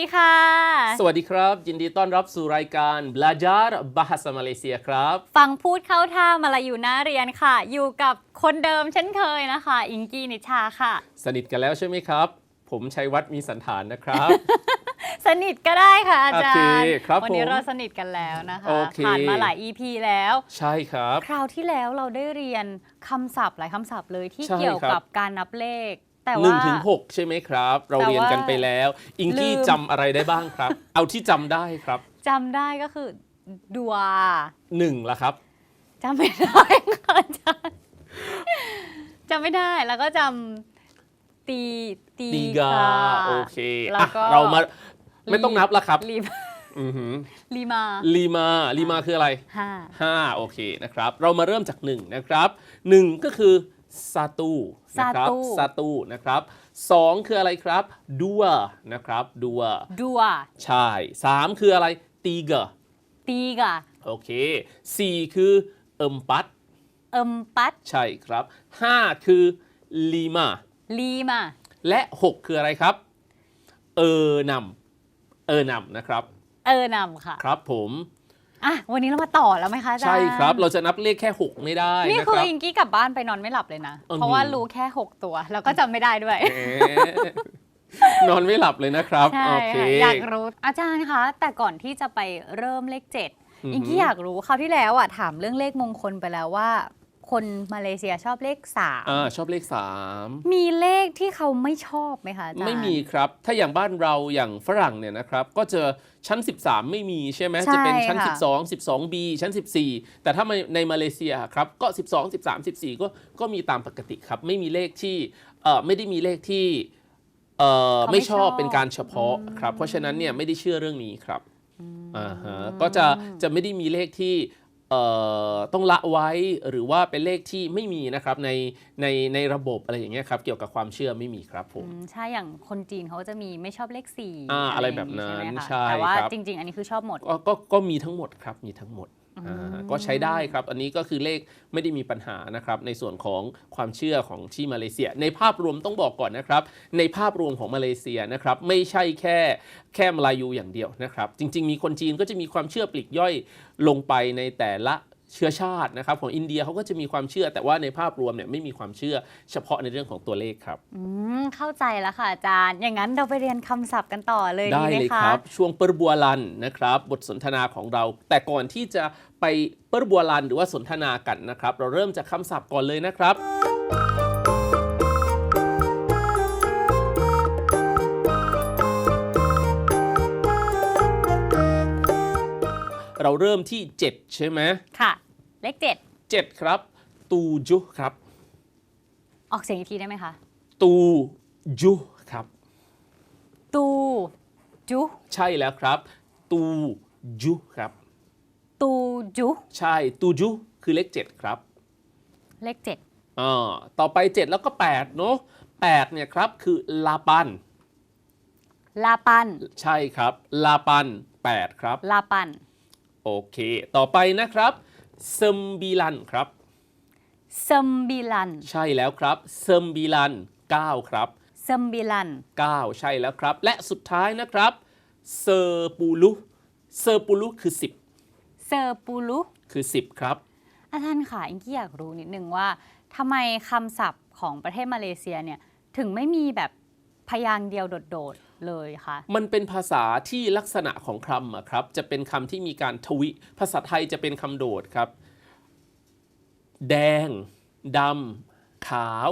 ดีค่ะ สวัสดีครับ ยินดีต้อนรับสู่รายการ Belajar Bahasa Malaysia ครับ ฟังพูดเข้าท่ามาลาอยู่หน้าเรียนค่ะ อยู่กับคนเดิมเช่นเคยนะคะ อิงกี้นิชาค่ะ สนิทกันแล้วใช่ไหมครับ ผมชัยวัฒน์มีสันฐานนะครับ สนิทก็ได้ค่ะอาจารโอเคย์ครับวันี้ผมเราสนิทกันแล้วนะคะ โอเค ผ่านมาหลาย EP แล้ว ใช่ครับ คราวที่แล้วเราได้เรียนคำศัพท์หลายคำศัพท์เลยที่ใช่เกี่ยวครับ กับการนับเลข แต่หนึ่ว่างถึงหกใช่ไหมครับ เราแต่ว่าเรียนกันไปแล้ว อิงกี้ลืม จำอะไรได้บ้างครับ เอาที่จำได้ครับจำได้ก็คือดัวหนึ่งละครับ จำไม่ได้ค่ะอาจารย์จำไม่ได้แล้วก็จำตีตีตีกาค่ะโอเคแล้วก็อะเรามาไม่ต้องนับละครับลีมาอือหือลีมาลีมาลีมาคืออะไรห้า5โอเคนะครับ เรามาเริ่มจาก1นะครับ1ก็คือ ซาตูนะครับซาตูนะครับ2คืออะไรครับดัวนะครับดัวดัวใช่3คืออะไรตีเกอตีกะโอเค4คือเอิมปัตเอิมปัดใช่ครับ5คือลีมาลีมาและ6คืออะไรครับ เออนำเออนำนะครับ เออนำค่ะ ครับผม อะวันนี้เรามาต่อแล้วไหมคะอาจารย์ใช่ครับ เราจะนับเลขแค่ 6 ไม่ได้นี่นะคืคอรับอิงกี้กลับบ้านไปนอนไม่หลับเลยนะอืมเพราะว่ารู้แค่ 6 ตัว แล้วก็จำไม่ได้ด้วยแหมนอนไม่หลับเลยนะครับใช่โอเคค่ะอยากรู้อาจารย์คะ แต่ก่อนที่จะไปเริ่มเลขเจ็ดอือหืออิงกี้อยากรู้คราวที่แล้วอะถามเรื่องเลขมงคลไปแล้วว่า คนมาเลเซียชอบเลขสามอ่าชอบเลขมีเลขที่เขาไม่ชอบไหมคะอาจารย์3ไม่มีครับ ถ้าอย่างบ้านเราอย่างฝรั่งเนี่ยนะครับ ก็จะชั้น 13 ไม่มีใช่ไหมใช่จะเป็นชั้นค่ะ12 12 B ชั้น 14 แต่ถ้ามาในมาเลเซียครับก็ 12 13 14 ก็ก็มีตามปกติครับ ไม่มีเลขที่เอ่อไม่ได้มีเลขที่เอ่อเขาไม่ไม่ชอบชอบเป็นการเฉพาะครับ เพราะฉะนั้นเนี่ยไม่ได้เชื่อเรื่องนี้ครับอ่าฮะก็จะจะไม่ได้มีเลขที่เอ่อ ต้องละไว้หรือว่าเป็นเลขที่ไม่มีนะครับในในในระบบอะไรอย่างเงี้ยครับเกี่ยวกับความเชื่อไม่มีครับผมอืมใช่อย่างคนจีนเขาจะมีไม่ชอบเลขสี่อ่าอะไรแบบย่างนั้นใช่ไหมคะใช่แต่ว่าครับจริง ๆ อันนี้คือชอบหมดก็ก็ก็มีทั้งหมดครับมีทั้งหมดอ่า ก็ใช้ได้ครับ อันนี้ก็คือเลขไม่ได้มีปัญหานะครับ ในส่วนของความเชื่อของที่มาเลเซีย ในภาพรวมต้องบอกก่อนนะครับ ในภาพรวมของมาเลเซียนะครับ ไม่ใช่แค่แค่มาลายูอย่างเดียวนะครับ จริง ๆ มีคนจีนก็จะมีความเชื่อปลีกย่อยลงไปในแต่ละ เชื้อชาตินะครับของอินเดียเขาก็จะมีความเชื่อ แต่ว่าในภาพรวมเนี่ยไม่มีความเชื่อเฉพาะในเรื่องของตัวเลขครับอืมเข้าใจแล้วค่ะอาจารย์ อย่างนั้นเราไปเรียนคำศัพท์กันต่อเลยได้ดีไหมเลยคะครับ ช่วงเปอร์บัวลันนะครับ บทสนทนาของเรา แต่ก่อนที่จะไปเปอร์บัวลันหรือว่าสนทนากันนะครับ เราเริ่มจากคำศัพท์ก่อนเลยนะครับ เราเริ่มที่ 7 ใช่ไหมค่ะ เลขเจ็ด7ครับ ตูจุครับ ออกเสียงอีกทีได้ไหมคะ ตูจุครับ ตูจุใช่แล้วครับ ตูจุครับ ตูจุใช่ตูจุคือเลข 7 ครับเลขเจ็ดอ่าต่อไป 7 แล้วก็ 8 เนอะ8เนี่ยครับคือลาปัน ลาปัน ใช่ครับ ลาปัน 8 ครับ ลาปัน โอเค ต่อไปนะครับเซมบิลันครับซัมบิลัน ใช่แล้วครับเซมบิลัน 9 ครับซัมบิลัน 9 ใช่แล้วครับ และสุดท้ายนะครับเซอร์ปูลุเซอร์ปูลุคือเซอร์ปูลุ10คือ 10 ครับ อาจารย์ค่ะอิงกี้อยากรู้นิดนึงว่าทำไมคำศัพท์ของประเทศมาเลเซียเนี่ยถึงไม่มีแบบพยางค์เดียวโดดๆ เลยคะมันเป็นภาษาที่ลักษณะของคำอะครับ จะเป็นคำที่มีการทวิ ภาษาไทยจะเป็นคำโดดครับ แดงดำขาว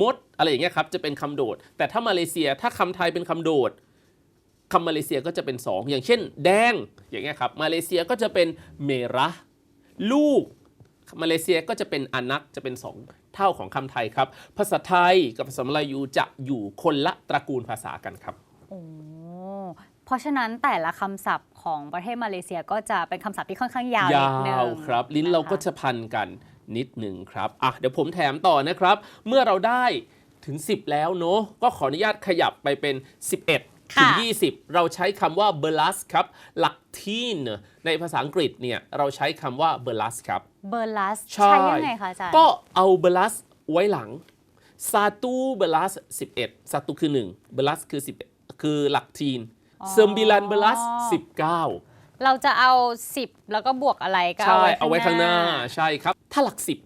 มด อะไรอย่างเงี้ยครับ จะเป็นคำโดด แต่ถ้ามาเลเซียถ้าคำไทยเป็นคำโดดคำมาเลเซียก็จะเป็น 2 อย่างเช่น แดง อย่างเงี้ยครับ มาเลเซียก็จะเป็นเมระลูก มาเลเซียก็จะเป็นอนักจะเป็น 2 เท่าของคำไทยครับ ภาษาไทยกับภาษามลายูจะอยู่คนละตระกูลภาษากันครับ โอ้เพราะฉะนั้นแต่ละคำศัพท์ของประเทศมาเลเซียก็จะเป็นคำศัพท์ที่ค่อนข้างยาวยนิดนึงาวครับ ลิ้นเราก็คจะพันกันนิดหนึ่งครับอะเดี๋ยวผมแถมต่อนะครับ เมื่อเราได้ถึง 10 แล้วเนอะก็ขออนุญาตขยับไปเป็น 11 ถึง 20 เราใช้คำว่า b e l a s ครับ หลักทีนในภาษาอังกฤษเนี่ยเราใช้คำว่า b e l a s ครับเบอร์ลัสใช่ใช้ยังไงคะอาจารย์ก็เอา b e l a s ไว้หลังซาตูเบลัส11ซาตูคือ 1 เบลัสคือ 11 คือหลักทีนเซมบิลันเบลัส19 เราจะเอา 10 แล้วก็บวกอะไรก็ใช่ เอาเอาไว้ไว้ข้าข้างงหหน้าน้าใช่ครับ ถ้าหลักสิบ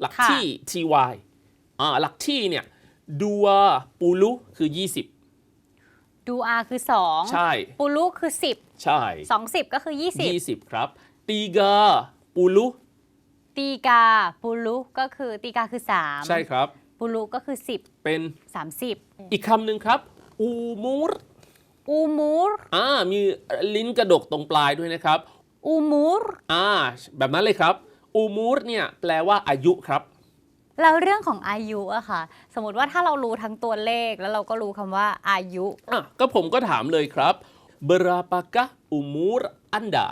หลักค่ะที่ ty อ่าหลักที่เนี่ยดัวปูลุคือ 20 ดูอาคือ 2 ใช่ ปูลุคือ 10 ใช่2 10ก็คือ 20 20 ครับ ตีกาปูลุตีกาปูลุก็คือตีกาคือ 3 ใช่ครับปูลุก็คือเป็น10 30 อีกคำหนึ่งครับ อูมูรอูมูรอ่ามีลิ้นกระดกตรงปลายด้วยนะครับ อูมูรอ่าแบบนั้นเลยครับ อูมูรเนี่ยแปลว่าอายุครับ แล้วเรื่องของอายุอะค่ะ สมมติว่าถ้าเรารู้ทั้งตัวเลขแล้วเราก็รู้คำว่าอายุอะก็ผมก็ถามเลยครับ berapakah umur anda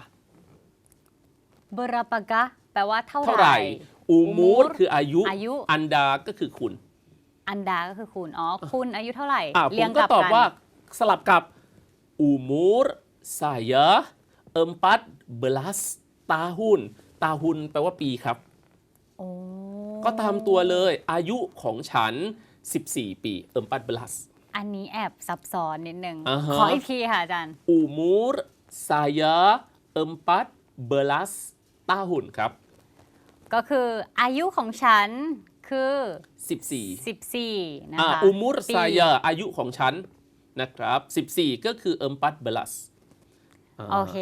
เบราปากะแปลว่าเท่าเท่าไหไหร่ ร่อูมูรรคืออายุอายุ อันดาก็คือคุณ อันดาก็คือคุณอ๋อคุณอายุเท่าไหร่อะผเรียมงก็กลับตอบกันว่าสลับกับอูมูร saya empat belas tahun tahun แปลว่าปีครับ โอ้ก็ตามตัวเลยอายุของฉัน 14 ปี empat belas อันนี้แอบซับซ้อนนิดนึง อ่าฮะ ขออีกทีค่ะอาจารย์ umur saya empat belas tahun ครับ ก็คืออายุของฉัน คือ 14 14 นะอ่าคะอุมุรปีซายาอายุของฉันนะครับ 14 ก็คือเอิมปัตเบลัสโอเค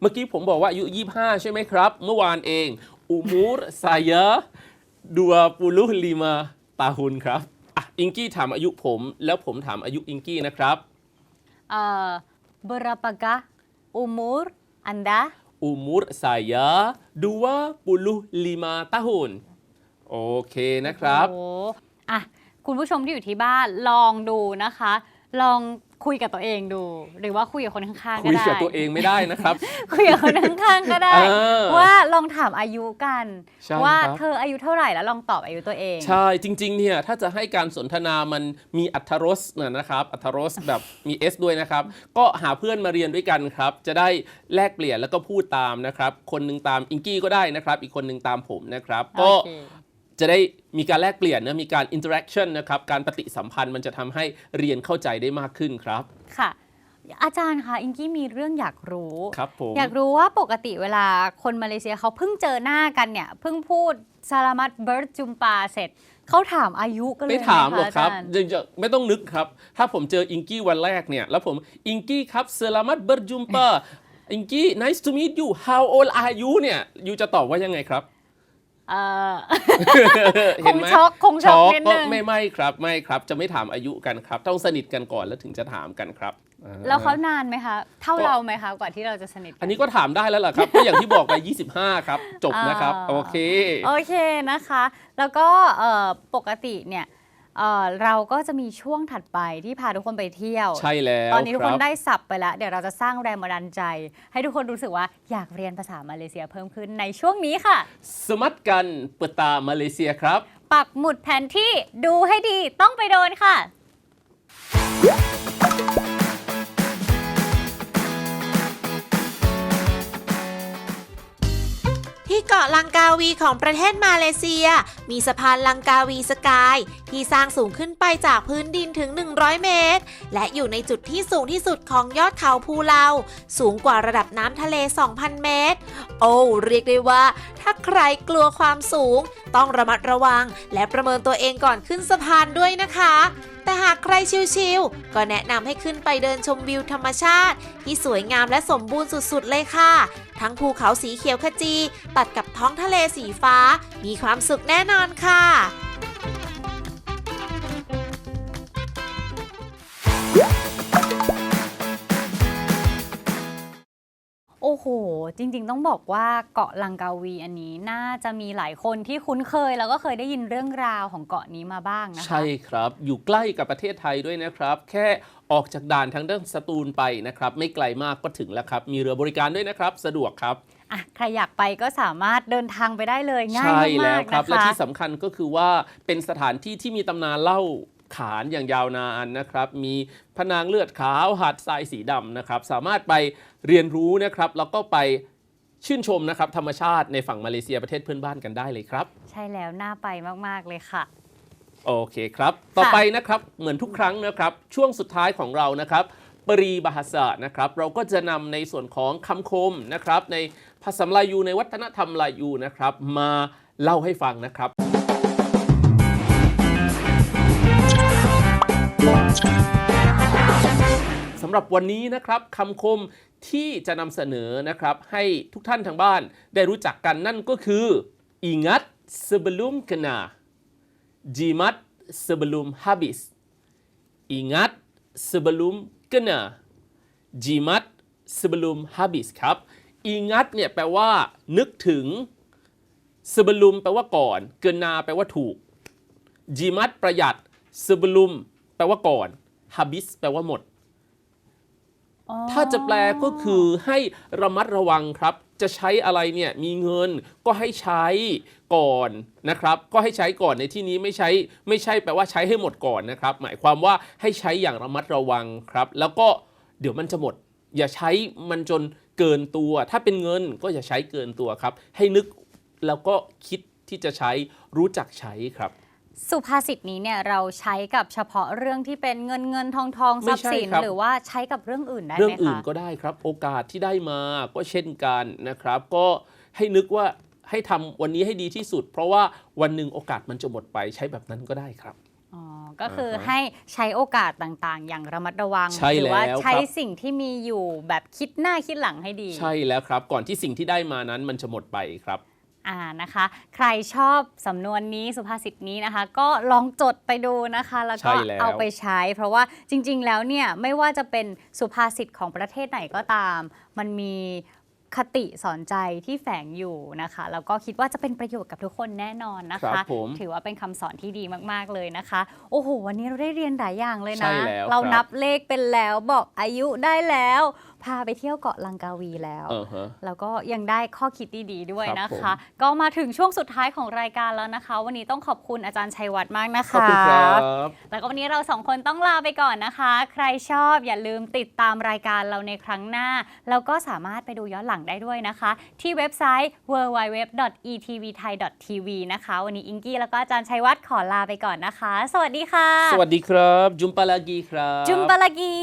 เมื่อกี้ผมบอกว่าอายุ 25 ใช่ไหมครับ เมื่อวานเอง อุมุรซายาดัวปูลุลิมาตาฮุนครับอะอิงกี้ถามอายุผม แล้วผมถามอายุอิงกี้นะครับ เอ่อ berapakah umur anda อุมุรซายาดัวปูลุลิมาตาฮุน โอเคนะครับโอ้โหอะคุณผู้ชมที่อยู่ที่บ้านลองดูนะคะ ลองคุยกับตัวเองดู หรือว่าคุยกับคนข้างๆก็คุยได้กับตัวเองไม่ได้นะครับ คุยกับคนข้างๆก็ได้เออว่าลองถามอายุกันใช่ว่าครับเธออายุเท่าไหร่แล้วลองตอบอายุตัวเอง ใช่จริงๆเนี่ยถ้าจะให้การสนทนามันมีอัธรสนะนะครับอัธรสแบบมี S ด้วยนะครับ ก็หาเพื่อนมาเรียนด้วยกันครับ จะได้แลกเปลี่ยนแล้วก็พูดตามนะครับ คนหนึ่งตามอิงกี้ก็ได้นะครับ อีกคนหนึ่งตามผมนะครับ ก็โอเค จะได้มีการแลกเปลี่ยนนะมีการอินเ r อร์แอคชั่นนะครับการปฏิสัมพันธ์มันจะทำให้เรียนเข้าใจได้มากขึ้นครับ ค่ะ อาจารย์คะอิงกี้มีเรื่องอยากรู้ ครับผมอยากรู้ว่าปกติเวลาคนมาเลเซียเขาเพิ่งเจอหน้ากันเนี่ย เพิ่งพูดซาลามัตเบิร์ดจุมปาเสร็จ เขาถามอายุกันเลยไม่ถามหรอกครับไหมะาจาย์ยังจะไม่ต้องนึกครับ ถ้าผมเจออิงกี้วันแรกเนี่ย แล้วผมอิงกี้ครับเซรามัตเบิร์จุมปาอิงกี้ nice to meet you how old are you เนี่ยยูจะตอบว่ายังไงครับ เออเห็นไหมคงช็อกคงช็อกนิดนึงก็ไม่ไม่ครับไม่ครับ จะไม่ถามอายุกันครับ ต้องสนิทกันก่อนแล้วถึงจะถามกันครับอ่าแล้วเขานานไหมคะ เท่าเราไหมคะกว่าที่เราจะสนิทกัอันนี้ก็ถามได้แล้วล่ะครับ ก็อย่างที่บอกไป 25 ครับ จบนะครับอ่าโอเค โอเคนะคะ แล้วก็เอ่อปกติเนี่ย เอ่อเราก็จะมีช่วงถัดไปที่พาทุกคนไปเที่ยว ใช่แล้วตอนนี้ทุกคครันบได้สับไปแล้ว เดี๋ยวเราจะสร้างแรงบันดาลใจ ให้ทุกคนรู้สึกว่าอยากเรียนภาษามาเลเซียเพิ่มขึ้นในช่วงนี้ค่ะ สมัตกันเปตามาเลเซียครับ ปักหมุดแผนที่ดูให้ดีต้องไปโดนค่ะ เกาะลังกาวีของประเทศมาเลเซีย มีสะพานลังกาวีสกาย ที่สร้างสูงขึ้นไปจากพื้นดินถึง 100 เมตร และอยู่ในจุดที่สูงที่สุดของยอดเขาภูเลาสูงกว่าระดับน้ำทะเล 2,000 เมตร โอ้เรียกได้ว่า ถ้าใครกลัวความสูง ต้องระมัดระวัง และประเมินตัวเองก่อนขึ้นสะพานด้วยนะคะ แต่หากใครชิลๆ ก็แนะนำให้ขึ้นไปเดินชมวิวธรรมชาติ ที่สวยงามและสมบูรณ์สุดๆ เลยค่ะ ทั้งภูเขาสีเขียวขจี ตัดกับท้องทะเลสีฟ้า มีความสุขแน่นอนค่ะ โอ้โห จริง ๆ ต้องบอกว่าเกาะลังกาวีอันนี้น่าจะมีหลายคนที่คุ้นเคย แล้วก็เคยได้ยินเรื่องราวของเกาะนี้มาบ้างนะคะ ใช่ครับ อยู่ใกล้กับประเทศไทยด้วยนะครับ แค่ออกจากด่านทางด้านสตูลไปนะครับ ไม่ไกลมากก็ถึงแล้วครับ มีเรือบริการด้วยนะครับ สะดวกครับอะใครอยากไปก็สามารถเดินทางไปได้เลยง่ายใช่มาแล้วกๆครับนะและคะที่สำคัญก็คือว่าเป็นสถานที่ที่มีตำนานเล่าขานอย่างยาวนานนะครับ มีพนางเลือดขาวหาดทรายสีดำนะครับ สามารถไป เรียนรู้นะครับแล้วก็ไปชื่นชมนะครับธรรมชาติในฝั่งมาเลเซียประเทศเพื่อนบ้านกันได้เลยครับ ใช่แล้วน่าไปมาก ๆ เลยค่ะ โอเคครับ ต่อไปนะครับเหมือนทุกครั้งนะครับ ช่วงสุดท้ายของเรานะครับปรีบาฮาษานะครับ เราก็จะนำในส่วนของคำคมนะครับ ในภาษามลายูในวัฒนธรรมลายูนะครับ มาเล่าให้ฟังนะครับ สำหรับวันนี้นะครับคำคม ที่จะนำเสนอนะครับให้ทุกท่านทางบ้านได้รู้จักกันนั่นก็คืออิงัดเซบลุมกนาจิมัดเซบลุมฮาบิสอิงัดเซบลุมกนาจิมัดเซบลุมฮาบิสครับอิงัดเนี่ยแปลว่า นึกถึงเซบลุมแปลว่าก่อน เกนาแปลว่าถูกจิมัดประหยัดเซบลุมแปลว่าก่อนฮาบิสแปลว่าหมด ถ้าจะแปลก็คือให้ระมัดระวังครับ จะใช้อะไรเนี่ยมีเงินก็ให้ใช้ก่อนนะครับ ก็ให้ใช้ก่อนในที่นี้ไม่ใช้ไม่ใช่แปลว่าใช้ให้หมดก่อนนะครับ หมายความว่าให้ใช้อย่างระมัดระวังครับ แล้วก็เดี๋ยวมันจะหมด อย่าใช้มันจนเกินตัว ถ้าเป็นเงินก็อย่าใช้เกินตัวครับ ให้นึกแล้วก็คิดที่จะใช้รู้จักใช้ครับ สุภาษิตนี้เนี่ยเราใช้กับเฉพาะเรื่องที่เป็นเงินเงินทองทองทไม่รัพย์ใช่สินครับหรือว่าใช้กับเรื่องอื่นได้ไหมคะเรื่องอื่นก็ได้ครับ โอกาสที่ได้มาก็เช่นกันนะครับ ก็ให้นึกว่าให้ทำวันนี้ให้ดีที่สุด เพราะว่าวันหนึ่งโอกาสมันจะหมดไปใช้แบบนั้นก็ได้ครับอ๋อก็คืออาฮะให้ใช้โอกาสต่างๆ อย่างระมัดระวังใช่หว่าแล้วใช้ครับสิ่งที่มีอยู่แบบคิดหน้าคิดหลังให้ดี ใช่แล้วครับ ก่อนที่สิ่งที่ได้มานั้นมันจะหมดไปครับ อ่านะคะ ใครชอบสำนวนนี้สุภาษิตนี้นะคะ ก็ลองจดไปดูนะคะ แล้วก็ใช่แล้ว เอาไปใช้ เพราะว่าจริง ๆ แล้วเนี่ยไม่ว่าจะเป็นสุภาษิตของประเทศไหนก็ตาม มันมี คติสอนใจที่แฝงอยู่นะคะ แล้วก็คิดว่าจะเป็นประโยชน์กับทุกคนแน่นอนนะครัคะบผมถือว่าเป็นคำสอนที่ดีมากๆเลยนะคะ โอ้โห วันนี้เราได้เรียนหลายอย่างเลยใช่นะแล้วเราครับนับเลขเป็นแล้วบอกอายุได้แล้วพาไปเที่ยวเกาะลังกาวีแล้วเออฮะแล้วก็ยังได้ข้อคิดดีๆด้วยครับนะผมคะ ก็มาถึงช่วงสุดท้ายของรายการแล้วนะคะ วันนี้ต้องขอบคุณอาจารย์ชัยวัฒน์มากนะขอบคะคุณครับแล้วก็วันนี้เราสองคนต้องลาไปก่อนนะคะ ใครชอบอย่าลืมติดตามรายการเราในครั้งหน้า แล้วก็สามารถไปดูย้อนหลังได้ด้วยนะคะ ที่เว็บไซต์ www.etvthai.tv นะคะ วันนี้อิงกี้แล้วก็อาจารย์ชัยวัฒน์ขอลาไปก่อนนะคะ สวัสดีค่ะ สวัสดีครับ จุมปาลากีครับ จุมปาลากี